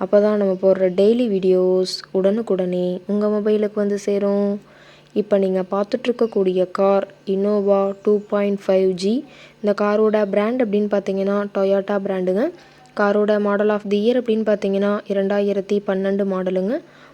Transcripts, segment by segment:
அப்போ தான் நம்ம போடுற டெய்லி வீடியோஸ் உடனுக்குடனே உங்கள் மொபைலுக்கு வந்து சேரும். இப்போ நீங்கள் பார்த்துட்ருக்கக்கூடிய car Innova two point five G இந்த காரோட பிராண்ட் அப்படின்னு பார்த்தீங்கன்னா டொயோட்டா பிராண்டுங்க காரோட மாடல் ஆஃப் தி இயர் அப்படின்னு பார்த்தீங்கன்னா இரண்டாயிரத்தி பன்னெண்டு மாடலுங்க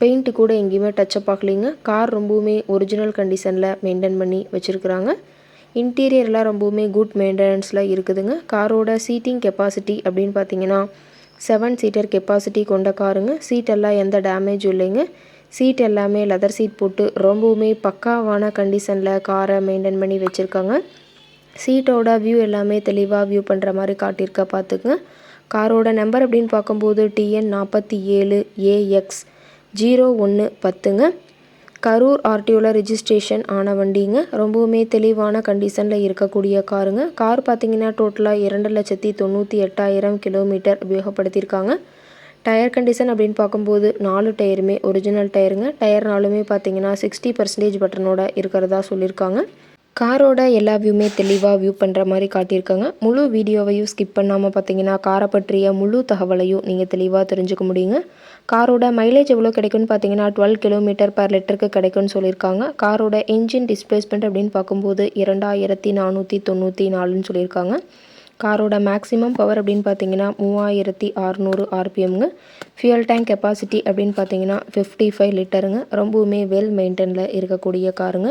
பெயிண்ட்டு கூட எங்கேயுமே டச்சப் ஆகலைங்க. கார் ரொம்பவுமே ஒரிஜினல் கண்டிஷனில் மெயின்டைன் பண்ணி வச்சுருக்குறாங்க. இன்டீரியர்லாம் ரொம்பவுமே குட் மெயின்டெனன்ஸில் இருக்குதுங்க. காரோட சீட்டிங் கெப்பாசிட்டி அப்படின்னு பார்த்தீங்கன்னா செவன் சீட்டர் கெப்பாசிட்டி கொண்ட காருங்க சீட் எல்லாம் எந்த டேமேஜும் இல்லைங்க. சீட் எல்லாமே லெதர் சீட் போட்டு ரொம்பவுமே பக்காவான கண்டிஷனில் காரை மெயின்டைன் பண்ணி வச்சுருக்காங்க. சீட்டோட வியூ எல்லாமே தெளிவாக வியூ பண்ணுற மாதிரி காட்டியிருக்க பார்த்துக்குங்க. காரோட நம்பர் அப்படின்னு பார்க்கும்போது டிஎன் நாற்பத்தி ஏழு ஏஎக்ஸ் ஜீரோ ஒன்று பத்துங்க. கரூர் ஆர்டிஓவில் ரிஜிஸ்ட்ரேஷன் ஆன வண்டிங்க. ரொம்பவுமே தெளிவான கண்டிஷனில் இருக்கக்கூடிய காருங்க. கார் பார்த்திங்கன்னா டோட்டலாக இரண்டு லட்சத்தி தொண்ணூற்றி எட்டாயிரம் கிலோமீட்டர் உபயோகப்படுத்தியிருக்காங்க. டயர் கண்டிஷன் அப்படின்னு பார்க்கும்போது நாலு டயருமே ஒரிஜினல் டயருங்க. டயர்னாலுமே பார்த்தீங்கன்னா சிக்ஸ்டி பர்சன்டேஜ் பட்டனோட இருக்கிறதா சொல்லியிருக்காங்க. காரோட எல்லா வியூமே தெளிவாக வியூ பண்ணுற மாதிரி காட்டியிருக்காங்க. முழு வீடியோவையும் ஸ்கிப் பண்ணாமல் பார்த்தீங்கன்னா காரை பற்றிய முழு தகவலையும் நீங்கள் தெளிவாக தெரிஞ்சுக்க முடியுங்க. காரோட மைலேஜ் எவ்வளோ கிடைக்கும்னு பார்த்தீங்கன்னா டுவெல் கிலோமீட்டர் பர் லிட்டருக்கு கிடைக்கும்னு சொல்லியிருக்காங்க. காரோட என்ஜின் டிஸ்பிளேஸ்மெண்ட் அப்படின்னு பார்க்கும்போது இரண்டாயிரத்தி நானூற்றி தொண்ணூற்றி நாலுன்னு சொல்லியிருக்காங்க. காரோட மேக்ஸிமம் பவர் அப்படின்னு பார்த்தீங்கன்னா மூவாயிரத்தி அறநூறு ஆர்பிஎம்ங்க ஃபியூல் டேங்க் கெப்பாசிட்டி அப்படின்னு பார்த்தீங்கன்னா ஃபிஃப்டி ஃபைவ் லிட்டருங்க ரொம்பவுமே வெல் மெயின்டெனில் இருக்கக்கூடிய காருங்க.